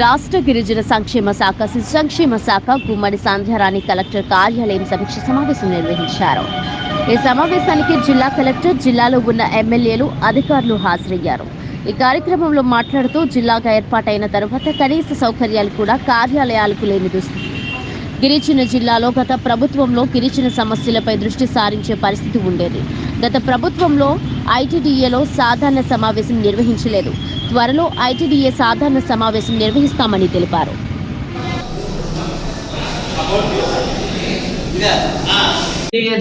రాష్ట్ర గిరిజన సంక్షేమ శాఖ శిశు సంక్షేమ శాఖ గుమ్మడి సంధ్యారాణి కలెక్టర్ కార్యాలయం సమీక్ష సమావేశం నిర్వహించారు. ఈ సమావేశానికి జిల్లా కలెక్టర్ జిల్లాలో ఉన్న ఎమ్మెల్యేలు అధికారులు హాజరయ్యారు. ఈ కార్యక్రమంలో మాట్లాడుతూ జిల్లాగా ఏర్పాటైన తరువాత కనీస సౌకర్యాలు కూడా కార్యాలయాలకు లేని దుస్థితి గిరిజన జిల్లాలో గత ప్రభుత్వంలో గిరిజన సమస్యలపై దృష్టి సారించే పరిస్థితి ఉండేది. గత ప్రభుత్వంలో ఐటీడీఏలో సాధారణ సమావేశం నిర్వహించలేదు. త్వరలో ఐటీడీఏ సాధారణ సమావేశం నిర్వహిస్తామని తెలిపారు.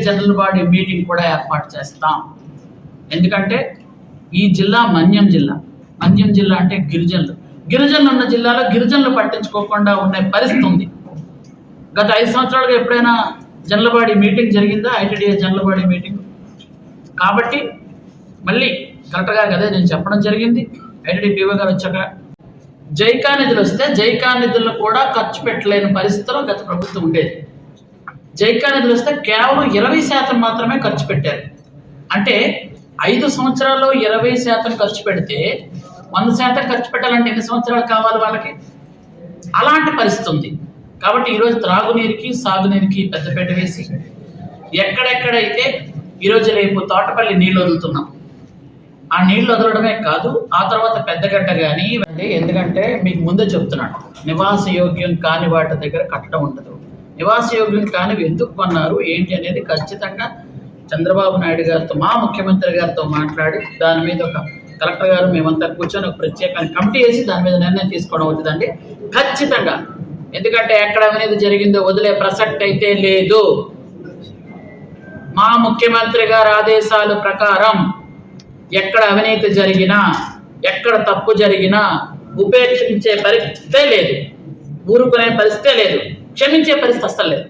జనరల్ బాడీ మీటింగ్ కూడా ఏర్పాటు చేస్తాం. ఎందుకంటే ఈ జిల్లా మన్యం జిల్లా. మన్యం జిల్లా అంటే గిరిజనులు. గిరిజనులు ఉన్న జిల్లాలో గిరిజనులు పట్టించుకోకుండా ఉండే పరిస్థితి ఉంది. గత ఐదు సంవత్సరాలుగా ఎప్పుడైనా జనలబాడి మీటింగ్ జరిగిందా? ఐటీడీఏ జనలబాడి మీటింగ్. కాబట్టి మళ్ళీ కలెక్టర్ గారికి అదే నేను చెప్పడం జరిగింది. ఐటీడీ పీఓ గారు వచ్చాక జైకా నిధులు వస్తే జైకా నిధులను కూడా ఖర్చు పెట్టలేని పరిస్థితిలో గత ప్రభుత్వం ఉండేది. జైకా నిధులు వస్తే కేవలం ఇరవై శాతం మాత్రమే ఖర్చు పెట్టారు. అంటే ఐదు సంవత్సరాల్లో ఇరవై శాతం ఖర్చు పెడితే వంద శాతం ఖర్చు పెట్టాలంటే ఎన్ని సంవత్సరాలు కావాలి వాళ్ళకి? అలాంటి పరిస్థితి ఉంది. కాబట్టి ఈరోజు త్రాగునీరుకి సాగునీరుకి పెద్దపీట వేసి ఎక్కడెక్కడైతే ఈరోజు రేపు తోటపల్లి నీళ్ళు వదులుతున్నాం ఆ నీళ్ళు వదలడమే కాదు ఆ తర్వాత పెద్దగడ్డ కానీ ఎందుకంటే మీకు ముందే చెప్తున్నాను నివాస యోగ్యం కాని వాటి దగ్గర కట్టడం ఉండదు. నివాస యోగ్యం కానివి ఎందుకు కొన్నారు ఏంటి అనేది ఖచ్చితంగా చంద్రబాబు నాయుడు గారితో మా ముఖ్యమంత్రి గారితో మాట్లాడి దాని మీద ఒక కలెక్టర్ గారు మేమంతా కూర్చొని ఒక ప్రత్యేక కమిటీ వేసి దాని మీద నిర్ణయం తీసుకోవడం అవుతుందండి. ఖచ్చితంగా ఎందుకంటే ఎక్కడ అవినీతి జరిగిందో వదిలే ప్రసక్తి అయితే లేదు. మా ముఖ్యమంత్రి గారి ఆదేశాలు ప్రకారం ఎక్కడ అవినీతి జరిగినా ఎక్కడ తప్పు జరిగినా ఉపేక్షించే పరిస్థితే లేదు. ఊరుకునే పరిస్థితే లేదు. క్షమించే పరిస్థితి అస్సలు లేదు.